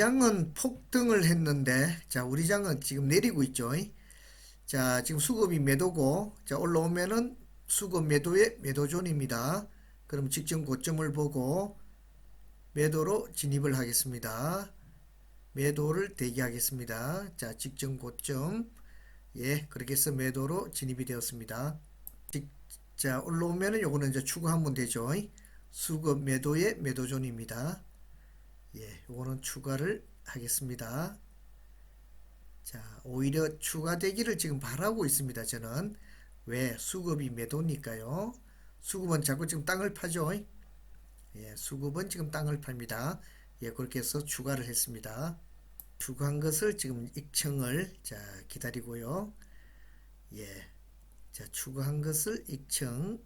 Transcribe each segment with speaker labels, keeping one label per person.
Speaker 1: 장은 폭등을 했는데 자 우리 장은 지금 내리고 있죠. 자 지금 수급이 매도고 자 올라오면은 수급 매도의 매도존입니다. 그럼 직전 고점을 보고 매도로 진입을 하겠습니다. 매도를 대기하겠습니다. 자 직전 고점 예 그렇게 해서 매도로 진입이 되었습니다. 직- 자 올라오면은 요거는 이제 추가하면 되죠. 수급 매도의 매도존입니다. 예, 요거는 추가를 하겠습니다. 자, 오히려 추가되기를 지금 바라고 있습니다. 저는 왜 수급이 매도니까요. 수급은 자꾸 지금 땅을 파죠. 예, 수급은 지금 땅을 팝니다. 예, 그렇게 해서 추가를 했습니다. 추가한 것을 지금 익청을 자 기다리고요. 예, 자 추가한 것을 익청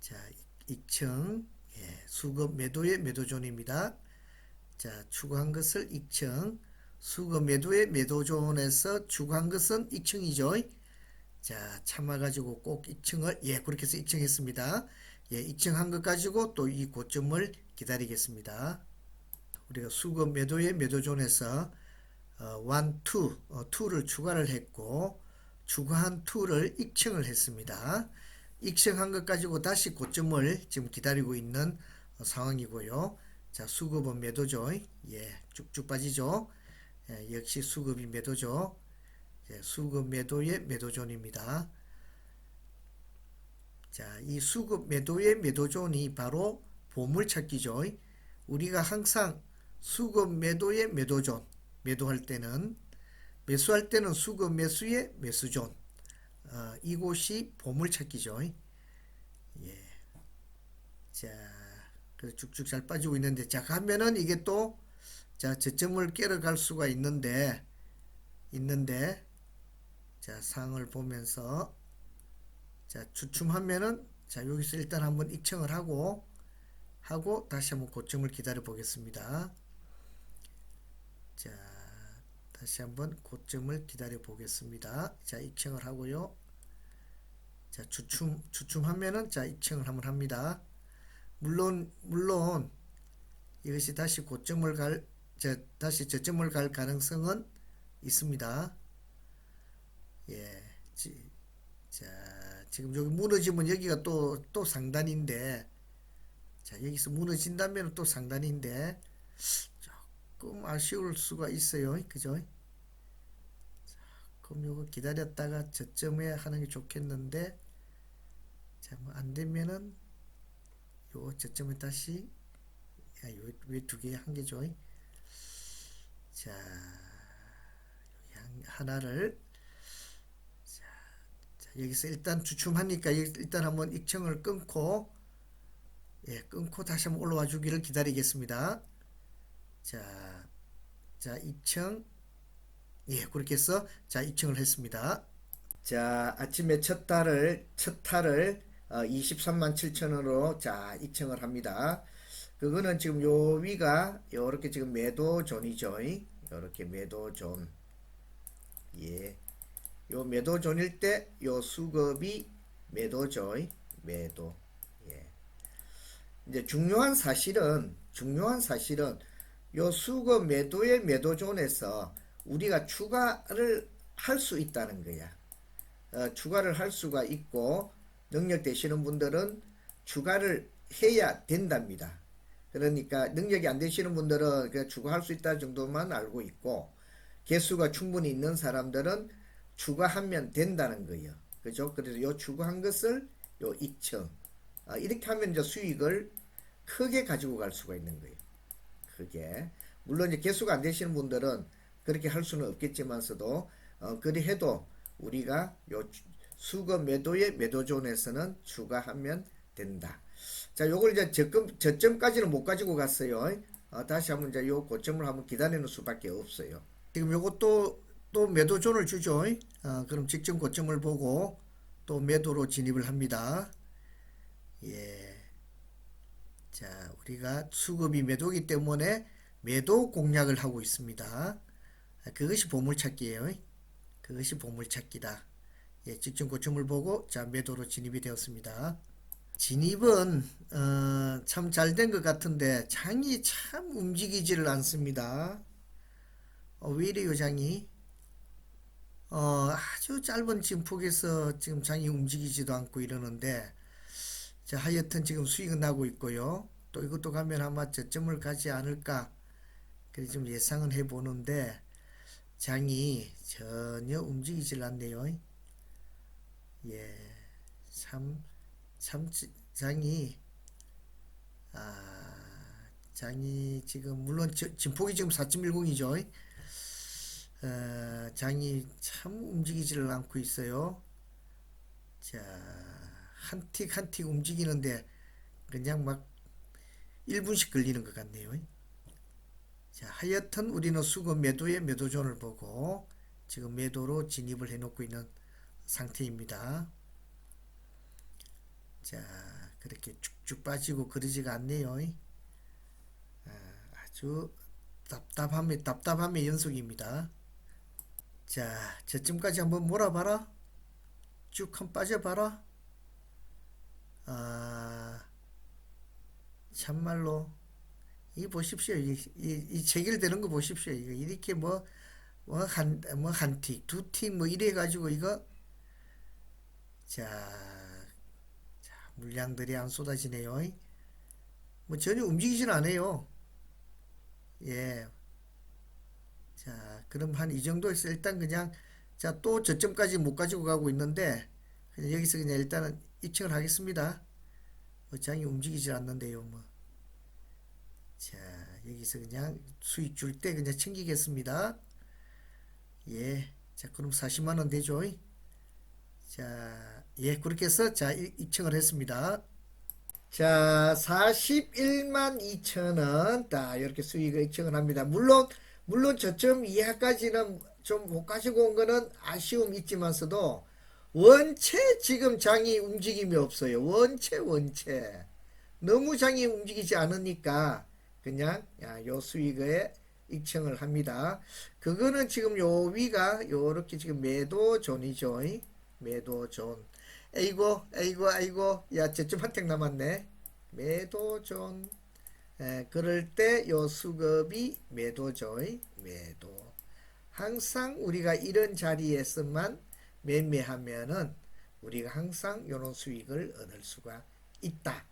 Speaker 1: 자 익청 예, 수급 매도의 매도존입니다. 자, 추가한 것을 익청, 수급 매도의 매도존에서 추가한 것은 익청이죠. 자, 참아가지고 꼭 익청을, 예, 그렇게 해서 익청했습니다. 예, 익청한 것 가지고 또 이 고점을 기다리겠습니다. 우리가 수급 매도의 매도존에서 어, 1, 2, 어, 2를 추가를 했고 추가한 2를 익청을 했습니다. 익청한 것 가지고 다시 고점을 지금 기다리고 있는 어, 상황이고요. 자, 수급은 매도죠. 예, 쭉쭉 빠지죠. 예, 역시 수급이 매도죠. 예, 수급 매도의 매도존입니다. 자, 이 수급 매도의 매도존이 바로 보물찾기죠. 우리가 항상 수급 매도의 매도존, 매도할 때는 매수할 때는 수급 매수의 매수존, 어, 이곳이 보물찾기죠. 예. 자, 그래서 쭉쭉 잘 빠지고 있는데, 자, 가면은 이게 또, 자, 저점을 깨러 갈 수가 있는데, 있는데, 자, 상을 보면서, 자, 주춤하면은, 자, 여기서 일단 한번 익청을 하고, 하고, 다시 한번 고점을 기다려 보겠습니다. 자, 다시 한번 고점을 기다려 보겠습니다. 자, 익청을 하고요. 자, 주춤, 주춤하면은, 자, 익청을 한번 합니다. 물론, 물론, 이것이 다시 고점을 갈, 자, 다시 저점을 갈 가능성은 있습니다. 예, 지, 자, 지금 여기 무너지면 여기가 또, 또 상단인데, 자, 여기서 무너진다면 또 상단인데, 조금 아쉬울 수가 있어요. 그죠? 자, 그럼 요거 기다렸다가 저점에 하는 게 좋겠는데, 자, 뭐 안 되면은, 요 저점에 다시 왜두 개 한 개죠? 자, 하나를 자, 자, 여기서 일단 주춤하니까 이- 일단 한번 익청을 끊고 예, 끊고 다시 한번 올라와 주기를 기다리겠습니다. 자, 자, 익청 예, 그렇게 해서 자, 익청을 했습니다. 자, 아침에 첫 달을 첫 달을 어, 23만 7천원으로 자 입청을 합니다. 그거는 지금 요 위가 요렇게 지금 매도 존이죠. 요렇게 매도 존. 예. 요 매도 존일 때 요 수급이 매도죠. 매도. 예. 이제 중요한 사실은 중요한 사실은 요 수급 매도의 매도 존에서 우리가 추가를 할 수 있다는 거야. 어, 추가를 할 수가 있고 능력 되시는 분들은 추가를 해야 된답니다. 그러니까 능력이 안 되시는 분들은 그냥 추가할 수 있다 정도만 알고 있고 개수가 충분히 있는 사람들은 추가하면 된다는 거예요. 그죠? 그래서 요 추가한 것을 요 익청 아, 이렇게 하면 이제 수익을 크게 가지고 갈 수가 있는 거예요. 크게 물론 이제 개수가 안 되시는 분들은 그렇게 할 수는 없겠지만서도 어, 그리 해도 우리가 요 수급 매도의 매도존에서는 추가하면 된다. 자, 요걸 이제 저점, 저점까지는 못 가지고 갔어요. 어, 다시 한번 이제 요 고점을 한번 기다리는 수밖에 없어요. 지금 요것도 또 매도존을 주죠. 어, 그럼 직전 고점을 보고 또 매도로 진입을 합니다. 예. 자, 우리가 수급이 매도기 때문에 매도 공략을 하고 있습니다. 아, 그것이 보물찾기예요. 그것이 보물찾기다. 예, 직전 고점을 보고 자 매도로 진입이 되었습니다. 진입은 어, 참 잘 된 것 같은데 장이 참 움직이지를 않습니다. 어, 왜 이래요 장이? 어, 아주 짧은 진폭에서 지금 장이 움직이지도 않고 이러는데 자 하여튼 지금 수익은 나고 있고요. 또 이것도 가면 아마 저점을 가지 않을까 그래 좀 예상은 해보는데 장이 전혀 움직이질 않네요. 예, 참, 참, 지- 장이, 아, 장이 지금, 물론 저- 진폭이 지금 4.10이죠. 어, 장이 참 움직이지를 않고 있어요. 자, 한 틱 한 틱 움직이는데 그냥 막 1분씩 걸리는 것 같네요. 자, 하여튼 우리는 수급 매도의 매도존을 보고 지금 매도로 진입을 해놓고 있는 상태입니다. 자, 그렇게 쭉쭉 빠지고 그러지가 않네요. 아, 아주 답답함의 답답함의 연속입니다. 자, 저쯤까지 한번 몰아봐라. 쭉 한 빠져봐라. 아, 참말로 이 보십시오. 이, 이, 이 체결되는 거 보십시오. 이거 이렇게 뭐, 뭐 한, 뭐 한 틱, 두 틱, 뭐 이래 가지고 이거, 자, 자, 물량들이 안 쏟아지네요. 뭐 전혀 움직이진 않아요. 예. 자, 그럼 한 이 정도에서 일단 그냥, 자, 또 저점까지 못 가지고 가고 있는데, 그냥 여기서 그냥 일단은 입증을 하겠습니다. 뭐 장이 움직이질 않는데요, 뭐. 자, 여기서 그냥 수익 줄 때 그냥 챙기겠습니다. 예. 자, 그럼 40만 원 되죠? 자, 예, 그렇게 해서 자, 이- 입증을 했습니다. 자, 41만 2천 원. 딱 이렇게 수익을 입증을 합니다. 물론 물론 저점 이하까지는 좀 못 가지고 온 거는 아쉬움 있지만서도 원체 지금 장이 움직임이 없어요. 원체 원체. 너무 장이 움직이지 않으니까 그냥 야, 요 수익에 입증을 합니다. 그거는 지금 요 위가 요렇게 지금 매도 존이죠. 매도 존. 에이고 에이고 아이고 야 저점 한택 남았네. 매도 존. 에, 그럴 때 요 수급이 매도죠. 매도. 항상 우리가 이런 자리에서만 매매하면은 우리가 항상 요런 수익을 얻을 수가 있다.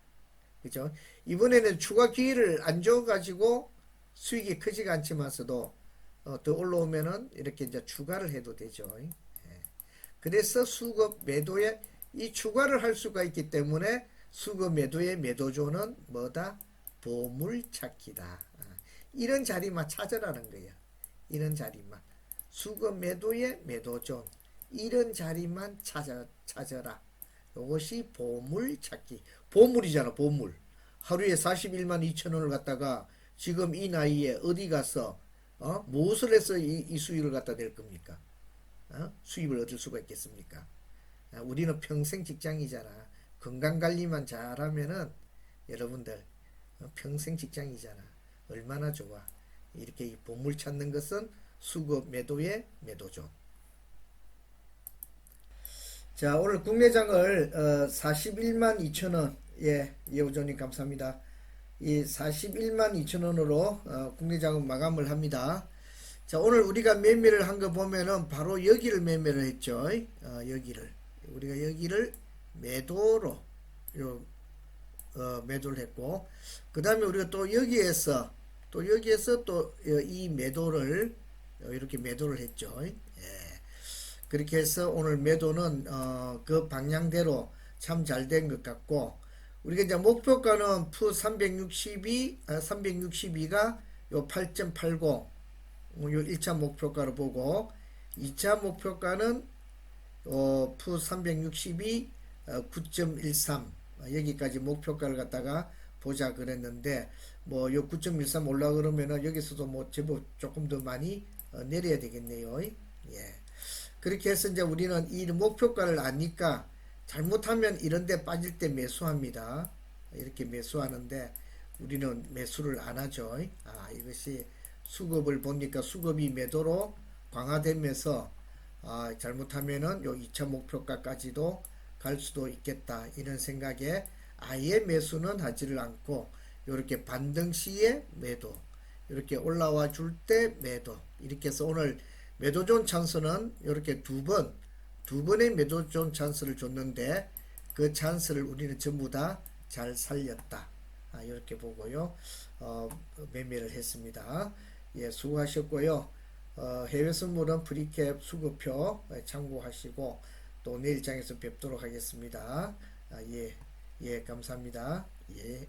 Speaker 1: 그죠? 이번에는 추가 기회를 안 줘가지고 수익이 크지가 않지만서도 어, 더 올라오면은 이렇게 이제 추가를 해도 되죠. 예. 그래서 수급 매도에 이 추가를 할 수가 있기 때문에 수급 매도의 매도조는 뭐다? 보물 찾기다. 아, 이런 자리만 찾으라는 거야. 이런 자리만. 수급 매도의 매도존. 이런 자리만 찾아, 찾아라. 이것이 보물 찾기. 보물이잖아, 보물. 하루에 41만 2천 원을 갖다가 지금 이 나이에 어디 가서 어? 무엇을 해서 이, 이 수익을 갖다 낼 겁니까? 어? 수입을 얻을 수가 있겠습니까? 아, 우리는 평생 직장이잖아. 건강 관리만 잘하면은 여러분들 어, 평생 직장이잖아. 얼마나 좋아. 이렇게 이 보물 찾는 것은 수급 매도의 매도죠. 자, 오늘 국내장을 어, 41만 2천 원. 예, 이호전님 감사합니다. 이 41만 2천 원으로 어, 국내장은 마감을 합니다. 자, 오늘 우리가 매매를 한 거 보면은 바로 여기를 매매를 했죠. 어, 여기를. 우리가 여기를 매도로 요, 어, 매도를 했고, 그 다음에 우리가 또 여기에서, 또 여기에서 또 이 매도를, 어, 이렇게 매도를 했죠. 예. 그렇게 해서 오늘 매도는, 어, 그 방향대로 참 잘 된 것 같고, 우리가 이제 목표가는 푸 362, 아, 362가 요 8.80, 요 1차 목표가를 보고, 2차 목표가는 어, 푸 362, 어, 9.13 어, 여기까지 목표가를 갖다가 보자 그랬는데 뭐 요 9.13 올라 그러면은 여기서도 뭐 제법 조금 더 많이 어, 내려야 되겠네요. 예. 그렇게 해서 이제 우리는 이 목표가를 아니까 잘못하면 이런 데 빠질 때 매수합니다. 이렇게 매수하는데 우리는 매수를 안 하죠. 아, 이것이 수급을 보니까 수급이 매도로 강화되면서 아, 잘못하면은 요 2차 목표가까지도 갈 수도 있겠다. 이런 생각에 아예 매수는 하지를 않고 이렇게 반등 시에 매도 이렇게 올라와 줄 때 매도. 이렇게 해서 오늘 매도존 찬스는 이렇게 두 번 두 번의 매도존 찬스를 줬는데 그 찬스를 우리는 전부 다 잘 살렸다. 아, 이렇게 보고요. 어, 매매를 했습니다 예 수고하셨고요 어, 해외 선물은 프리캡 수급표 예, 참고하시고 또 내일 장에서 뵙도록 하겠습니다. 아, 예, 예, 감사합니다. 예.